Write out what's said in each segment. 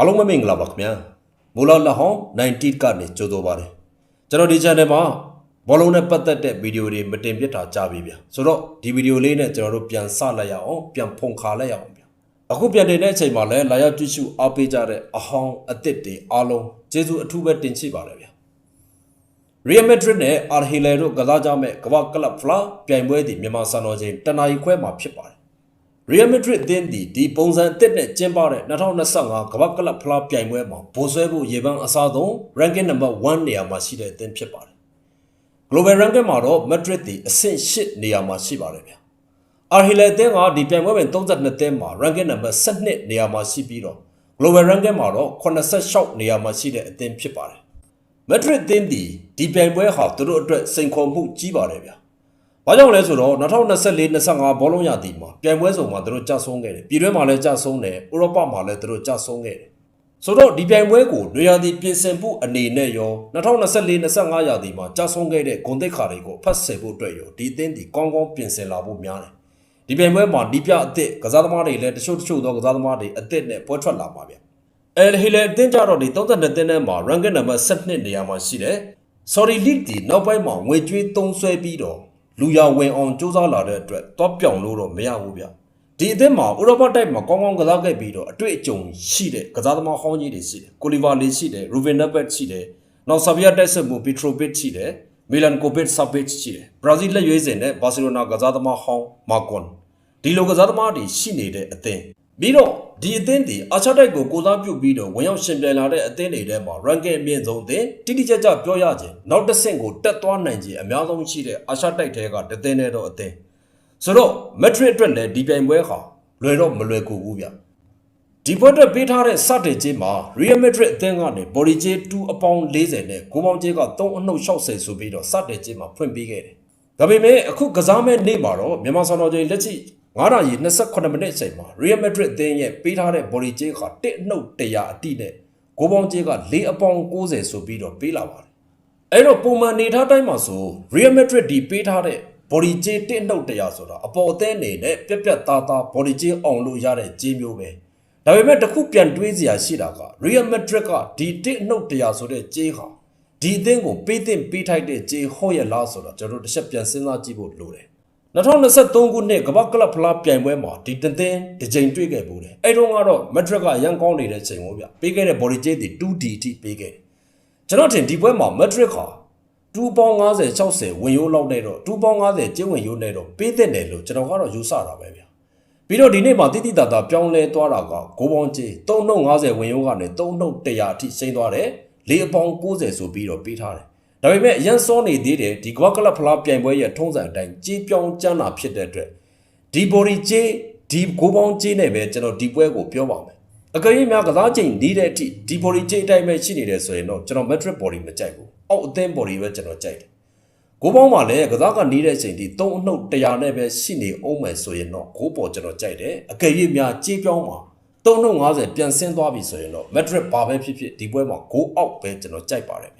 အားလုံးပဲမင်္ဂလာပါခင်ဗျာမူလာလက်ဟောင်း90ကနေကြိုးတော်ပါတယ်ကျွန်တော်ဒီ channel မှာဘောလုံးနဲ့ပတ်သက်တဲ့ဗီဒီယိုတွေမတင်ပြတာကြားပြီဗျာဆိုတော့ဒီဗီဒီယိုလေးနဲ့ကျွန်တော်တို့ပြန်စလိုက်ရအောင်ပြန်ဖုန်ခါလိုက်ရအောင်ဗျာအခုပြန်တင်တဲ့အချိန်မှာလည်းလာရောက်ကြည့်ရှုအားပေးကြတဲ့အဟောင်းအသစ်တွေအားလုံးကျေးဇူးအထူးပဲတင်ရှိပါတယ်ဗျာ Real Madrid နဲ့ Al Hilal တို့ကစားကြမဲ့ကမ္ဘာကလပ်ဖလားပြိုင်ပွဲဒီမြန်မာစံတော်ချိန်တနအီခွဲမှာဖြစ်ပါတယ် Real Madrid အသင်းဒီဒီပုံစံအသစ်နဲ့ကျင်းပတဲ့2025ကမ္ဘာကလပ်ဖလားပြိုင်ပွဲမှာဗိုလ်ဆွဲဖို့ရေပန်းအစားဆုံး ranking number 1နေရာမှာရှိတဲ့အသင်းဖြစ်ပါတယ် Global ranking မှာတော့ Madrid ဒီအဆင့်8နေရာမှာရှိပါတယ်ဗျာ Al Hilal အသင်းကဒီပြိုင်ပွဲဝင်32သင်းမှာ ranking number 12နေရာမှာရှိပြီးတော့ Global ranking မှာတော့86နေရာမှာရှိတဲ့အသင်းဖြစ်ပါတယ်မက်ဒရစ်တင်းဒီဒီပြိုင်ပွဲဟာသူတို့အတွက်စိန်ခေါ်မှုကြီးပါတယ်ဗျာ။ ဘာကြောင့်လဲဆိုတော့2024-25ဘောလုံးရာသီမှာပြိုင်ပွဲစုံမှာသူတို့ကြဆုံးခဲ့တယ်။ပြည်တွင်းမှာလည်းကြဆုံးတယ်။ဥရောပမှာလည်းသူတို့ကြဆုံးခဲ့တယ်။ဆိုတော့ဒီပြိုင်ပွဲကိုနွေရာသီပြင်ဆင်မှုအနေနဲ့ရော2024-25ရာသီမှာကြဆုံးခဲ့တဲ့ဂုံတိတ်ခါတွေကိုဖတ်ဆယ်ဖို့အတွက်ရောဒီအသင်းဒီကောင်းကောင်းပြင်ဆင်လာဖို့များတယ်။ဒီပြိုင်ပွဲမှာဒီပြအသစ်ကစားသမားတွေလည်းတချို့တချို့သောကစားသမားတွေအသစ်နဲ့ပွဲထွက်လာမှာဗျာ။အဲဟီလေအတင်းကြတော့ဒီ32တင်းထဲမှာ ranking number 12နေရာမှာရှိတယ်။ Sorry League ဒီနောက်ပိုင်းမှာငွေကျွေးသုံးဆွဲပြီးတော့ လူရဝင်အောင်စူးစမ်းလာတဲ့အတွက်တော့ပြောင်လို့တော့မရဘူးဗျ။ဒီအသင်းမှာဥရောပတိုက်မှာကောင်းကောင်းကစားခဲ့ပြီးတော့အတွေ့အကြုံရှိတဲ့ကစားသမားဟောင်းကြီးတွေရှိတယ်။ကိုလီဗာလီရှိတယ်။ Ruben Neves ရှိတယ်။နောက်ဆာဗီယာတက်ဆက်မှု Petrovic ရှိတယ်။ Milan Kovic Savic ရှိတယ်။ဘရာဇီးလက်ရွေးစင်နဲ့ဘာစီလိုနာကစားသမားဟောင်းမာကွန်ဒီလိုကစားသမားတွေရှိနေတဲ့အသင်း ပြီးတော့ဒီအသင်းဒီအာချတိုက်ကိုကိုစားပြုပြီးတော့ဝင်ရောက်ရှင်ပြိုင်လာတဲ့အသင်းတွေထဲမှာ ranking အမြင့်ဆုံးအသင်းတိတိကျကျပြောရခြင်းနောက်တစ်ဆင့်ကိုတက်သွားနိုင်ခြင်းအများဆုံးရှိတဲ့အာချတိုက်ထဲကတသင်းနဲ့တော့အသင်းဆိုတော့ Madrid အတွက်လည်းဒီပြိုင်ပွဲဟာလွယ်တော့မလွယ်ကူဘူးဗျဒီပွဲအတွက်ပေးထားတဲ့စတင်ခြင်းမှာ Real Madrid အသင်းကနေ body ကျေး2အပေါင်း40နဲ့ကိုပေါင်းကျေးက3အနှုတ်60ဆိုပြီးတော့စတင်ခြင်းမှာဖွင့်ပေးခဲ့တယ်ဒါပေမဲ့အခုကစားမဲ့နေ့မှာတော့မြန်မာစံတော်ချိန်လက်ရှိ 9နာရီ28မိနစ်အချိန်မှာ Real Madrid အသင်းရဲ့ပေးထားတဲ့ body ကျေးက1နှုတ်100အတိနဲ့ကိုပေါင်းကျေးက4အပေါင်း90ဆိုပြီးတော့ပေးလာပါတယ်အဲ့တော့ပုံမှန်နေထားတိုင်းမှာဆို Real Madrid ဒီပေးထားတဲ့ body ကျေး1နှုတ်100ဆိုတာအပေါ်အသင်းနေနဲ့ပြက်ပြက်သားသား body ကျေးအောင်လို့ရတဲ့ကျေးမျိုးပဲဒါပေမဲ့တစ်ခုပြန်တွေးစရာရှိတာက Real Madrid ကဒီ1နှုတ်100ဆိုတဲ့ကျေးဟာဒီအသင်းကိုပေးတင်ပေးထိုက်တဲ့ကျေးဟုတ်ရဲ့လားဆိုတော့ကျွန်တော်တို့တစ်ချက်ပြန်စဉ်းစားကြည့်ဖို့လိုတယ် 2023ခုနှစ်ကမ္ဘာကလပ်ဖလားပြိုင်ပွဲမှာဒီတသင်းတစ်ကြိမ်တွေ့ခဲ့ဘူးတယ်အဲ့တုန်းကတော့မက်ဒရစ်ကရန်ကောင်းနေတဲ့ချိန်ပေါ့ဗျပေးခဲ့တဲ့ body ကျေးတွေ 2D အထိပေးခဲ့တယ်ကျွန်တော်ထင်ဒီပွဲမှာမက်ဒရစ်ဟာ2ပေါင်း50 60ဝင်ရိုးလောက်နဲ့တော့2ပေါင်း50ကျင်းဝင်ရိုးနဲ့တော့ပေးတဲ့တယ်လို့ကျွန်တော်ကတော့ယူဆတာပဲဗျပြီးတော့ဒီနေ့မှာတိတိတတ်တာပြောင်းလဲသွားတာကဂိုးပေါင်းကြီး3နှုတ်50ဝင်ရိုးကနေ3နှုတ်100အထိစိမ့်သွားတယ်လေးအပေါင်း90ဆိုပြီးတော့ပေးထားတယ် ဒါပေမဲ့အရန်စောနေသေးတယ်ဒီကမ္ဘာကလပ်ဖလားပြိုင်ပွဲရဲ့ထုံးစံအတိုင်းကြေးပြောင်းကျန်းတာဖြစ်တဲ့အတွက်ဒီဘော်ဒီကြေးဒီဂိုးပေါင်းကြေးနဲ့ပဲကျွန်တော်ဒီပွဲကိုပြောပါမယ်အကယ်၍များကစားချိန်နေတဲ့အထိဒီဘော်ဒီကြေးအတိုင်းပဲရှိနေတယ်ဆိုရင်တော့ကျွန်တော် metric body မကြိုက်ဘူးအောက်အသင်း body ပဲကျွန်တော်ကြိုက်တယ်ဂိုးပေါင်းမှာလည်းကစားကနေတဲ့ချိန်ဒီ3အနှုတ်100နဲ့ပဲရှိနေအောင်မယ်ဆိုရင်တော့ဂိုးပေါ်ကျွန်တော်ကြိုက်တယ်အကယ်၍များကြေးပြောင်းမှာ350ပြန်ဆင်းသွားပြီဆိုရင်တော့ metric ဘာပဲဖြစ်ဖြစ်ဒီပွဲမှာဂိုးအောက်ပဲကျွန်တော်ကြိုက်ပါတယ်ဗျာ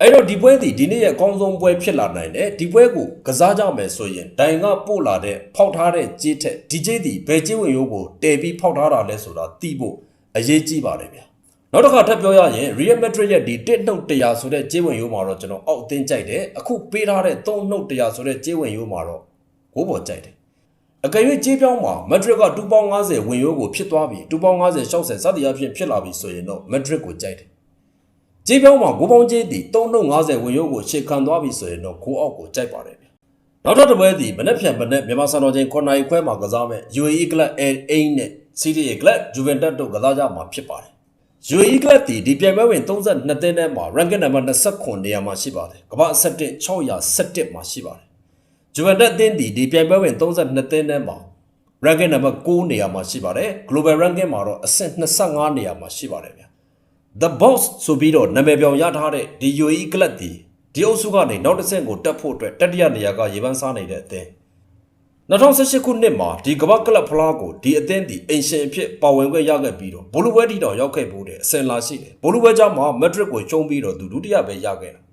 အဲ့တော့ဒီပွဲဒီဒီနေ့ရဲ့အကောင်းဆုံးပွဲဖြစ်လာနိုင်တယ်ဒီပွဲကိုကစားကြမယ်ဆိုရင်ဒိုင်ကပို့လာတဲ့ဖောက်ထားတဲ့ကြေးထက်ဒီကြေးဒီဘယ်ကြေးဝင်ရိုးကိုတည်ပြီးဖောက်ထားတာလဲဆိုတာသိဖို့အရေးကြီးပါတယ်ဗျာနောက်တစ်ခါထပ်ပြောရရင် Real Madrid ရဲ့ဒီတစ်နှုတ်100ဆိုတဲ့ကြေးဝင်ရိုးမှာတော့ကျွန်တော်အောက်အသင်းကြိုက်တယ်အခုပေးထားတဲ့3နှုတ်100ဆိုတဲ့ကြေးဝင်ရိုးမှာတော့ဂိုးပေါ်ကြိုက်တယ်အကယ်၍ကြေးပြောင်းမှာမက်ဒရစ်က2.50ဝင်ရိုးကိုဖြစ်သွားပြီ2.50 60စသည်အဖြစ်ဖြစ်လာပြီဆိုရင်တော့မက်ဒရစ်ကိုကြိုက်တယ်။ ကြေးပြောင်းမှာဂိုးပေါင်းကြေးသည်3.50ဝင်ရိုးကိုရှေ့ခံသွားပြီဆိုရင်တော့ဂိုးအောက်ကိုကြိုက်ပါတယ်ဗျ။နောက်ထပ်တစ်ပွဲသည်မနေ့ဖြန်မနေ့မြန်မာစံတော်ချိန်9နာရီခွဲမှာကစားမဲ့ UAE Club A8 နဲ့ CDA Club Juventus တို့ကစားကြမှာဖြစ်ပါတယ်။ UAE Club သည်ဒီပြိုင်ပွဲဝင်32သင်းထဲမှာ ranking number 29နေရာမှာရှိပါတယ်။ကမ္ဘာအဆင့်617မှာရှိပါတယ်။ဂျူဗန်တက်အသင်းဒီဒီပြိုင်ပွဲဝင်32သင်းထဲမှာ ranking number 9နေရာမှာရှိပါတယ် global ranking မှာတော့အဆင့်25နေရာမှာရှိပါတယ်ဗျ The Boss ဆိုပြီးတော့နာမည်ပြောင်ရထားတဲ့ဒီ UAE club ဒီဒီအုပ်စုကနေနောက်တစ်ဆင့်ကိုတက်ဖို့အတွက်တတိယနေရာကရေပန်းစားနေတဲ့အသင်း2018ခုနှစ်မှာဒီကမ္ဘာကလပ်ဖလားကိုဒီအသင်းဒီအင်ရှင်အဖြစ်ပါဝင်ခွင့်ရခဲ့ပြီးတော့ဘိုလူဘွဲတီတောင်ရောက်ခဲ့ဖို့တဲ့အစင်လာရှိတယ်ဘိုလူဘွဲကြောင့်မှမက်ဒရစ်ကိုကျုံးပြီးတော့သူဒုတိယပဲရခဲ့တာ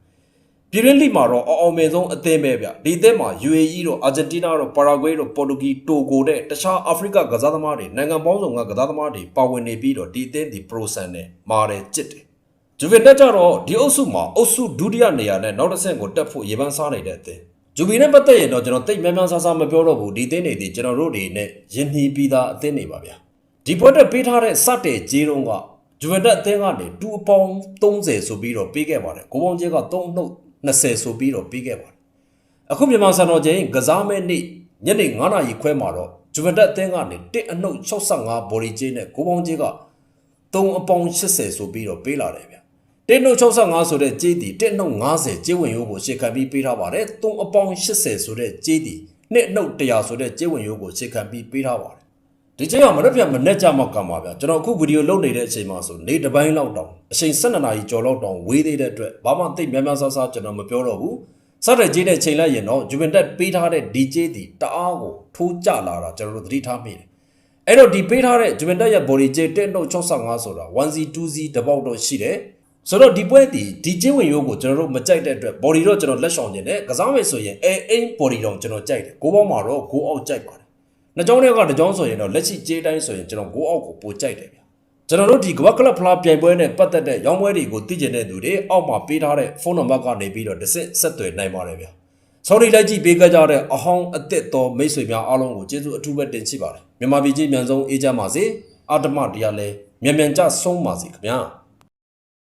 ပြည်ရင်းလိမှာတော့အအောင်မြင်ဆုံးအသင်းပဲဗျဒီအသင်းမှာ UAE တို့အာဂျင်တီးနားတို့ပါရာဂွေးတို့ပေါ်တူဂီတိုဂိုနဲ့တခြားအာဖရိကကစားသမားတွေနိုင်ငံပေါင်းစုံကကစားသမားတွေပါဝင်နေပြီးတော့ဒီအသင်းဒီပရိုဆန်နဲ့မာတယ်ကြစ်တယ်ဂျူဗင်တက်ကြတော့ဒီအုပ်စုမှာအုပ်စုဒုတိယနေရာနဲ့နောက်တစ်ဆင့်ကိုတက်ဖို့ရေပန်းစားနေတဲ့အသင်းဂျူဘီနဲ့ပတ်သက်ရင်တော့ကျွန်တော်တိတ်များများဆားဆားမပြောတော့ဘူးဒီအသင်းတွေဒီကျွန်တော်တို့တွေနဲ့ယဉ်နှီးပြီးသားအသင်းတွေပါဗျာဒီပွဲတက်ပေးထားတဲ့စတဲ့ဂျေးတုံးကဂျူဗင်တက်အသင်းကနေတူအပေါင်း30ဆိုပြီးတော့ပေးခဲ့ပါတယ်ကိုပေါင်းကျဲက3နှုတ် 20ဆိုပြီးတော့ပေးခဲ့ပါတယ်အခုမြန်မာစံတော်ချိန်ကစားမဲနေ့ညနေ9:00နာရီခွဲမှာတော့ဂျူဗန်တက်အသင်းကနေတစ်အနှုတ်65ဘော်ဒီဂျေးနဲ့ကိုပေါင်းဂျေးက3အပေါင်း80ဆိုပြီးတော့ပေးလာတယ်ဗျတစ်နှုတ်65ဆိုတဲ့ဂျေးတီတစ်နှုတ်90ဂျေးဝင်ရိုးကိုရှေ့ခံပြီးပေးထားပါတယ်3အပေါင်း80ဆိုတဲ့ဂျေးတီနှစ်နှုတ်100ဆိုတဲ့ဂျေးဝင်ရိုးကိုရှေ့ခံပြီးပေးထားပါတယ် ဒီချိန်ကမရက်ပြန်မနဲ့ကြမှာကမှာဗျာကျွန်တော်အခုဗီဒီယိုလုပ်နေတဲ့အချိန်မှာဆိုနေတစ်ပိုင်းလောက်တောင်အချိန်12နာရီကျော်လောက်တောင်ဝေးသေးတဲ့အတွက်ဘာမှသိပ်များများဆဆကျွန်တော်မပြောတော့ဘူးစတဲ့ကြီးနဲ့ချိန်လိုက်ရင်တော့ဂျူဗင်တက်ပေးထားတဲ့ DJ တီတအားကိုထိုးကြလာတာကျွန်တော်တို့သတိထားမိတယ်။အဲ့တော့ဒီပေးထားတဲ့ဂျူဗင်တက်ရဲ့ body J 1.65ဆိုတာ 1C 2C တပေါက်တော့ရှိတယ်။ဆိုတော့ဒီပွဲတီ DJ ဝင်ရိုးကိုကျွန်တော်တို့မကြိုက်တဲ့အတွက် body တော့ကျွန်တော်လက်ဆောင်နေတယ်။ကစားမယ်ဆိုရင် A aim body တော့ကျွန်တော်ကြိုက်တယ်။ကိုပေါင်းမှာတော့ go out ကြိုက်ပါတယ်။ နှစ်ကြောင်းတွေကတစ်ကြောင်းဆိုရင်တော့လက်ရှိ J တိုင်းဆိုရင်ကျွန်တော် go out ကိုပိုကြိုက်တယ်ဗျာ။ကျွန်တော်တို့ဒီကပတ်ကလပ်ဖလားပြိုင်ပွဲနဲ့ပတ်သက်တဲ့ရောင်းပွဲတွေကိုသိကျင်တဲ့သူတွေအောက်မှာပေးထားတဲ့ဖုန်းနံပါတ်ကနေပြီးတော့တစ်ဆင့်ဆက်သွယ်နိုင်ပါတယ်ဗျာ။ဆော်ဒီလိုက်ကြည့်ပေးကြကြတဲ့အဟောင်းအသစ်တော်မိတ်ဆွေများအားလုံးကိုကျေးဇူးအထူးပဲတင်ရှိပါတယ်။မြန်မာပြည်ကြီးအမြန်ဆုံးအေးကြပါစေ။အာတမတရားလဲမြန်မြန်ကြဆုံးပါစေခင်ဗျာ။